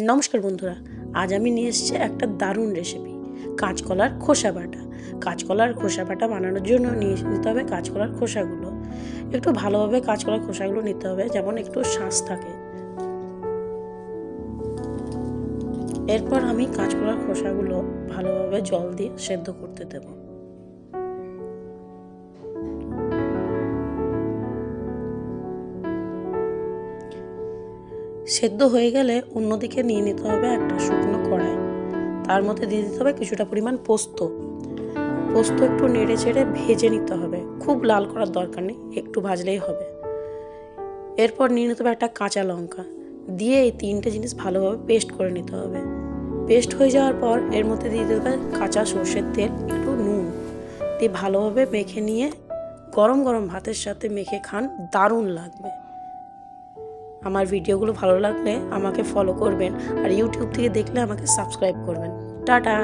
নমস্কার বন্ধুরা, আজ আমি নিয়ে এসেছি একটা দারুণ রেসিপি কাঁচকলার খোসা বাটা। কাঁচকলার খোসা বাটা বানানোর জন্য নিয়ে নিতে হবে কাঁচকলার খোসাগুলো। একটু ভালোভাবে কাঁচকলার খোসাগুলো নিতে হবে, যেমন একটু শ্বাস থাকে। এরপর আমি কাঁচকলার খোসাগুলো ভালোভাবে জল দিয়ে সেদ্ধ করতে দেবো। সেদ্ধ হয়ে গেলে অন্যদিকে নিয়ে নিতে হবে একটা শুকনো কড়াই। তার মধ্যে দিয়ে দিতে হবে কিছুটা পরিমাণ পোস্ত। পোস্ত একটু নেড়ে চেড়ে ভেজে নিতে হবে। খুব লাল করার দরকার নেই, একটু ভাজলেই হবে। এরপর নিয়ে নিতে হবে একটা কাঁচা লঙ্কা। দিয়ে এই তিনটে জিনিস ভালোভাবে পেস্ট করে নিতে হবে। পেস্ট হয়ে যাওয়ার পর এর মধ্যে দিয়ে দিতে হবে কাঁচা সর্ষের তেল, একটু নুন। দিয়ে ভালোভাবে মেখে নিয়ে গরম গরম ভাতের সাথে মেখে খান, দারুণ লাগবে। আমার ভিডিওগুলো ভালো লাগলে আমাকে ফলো করবেন আর ইউটিউব থেকে দেখলে আমাকে সাবস্ক্রাইব করবেন। টাটা!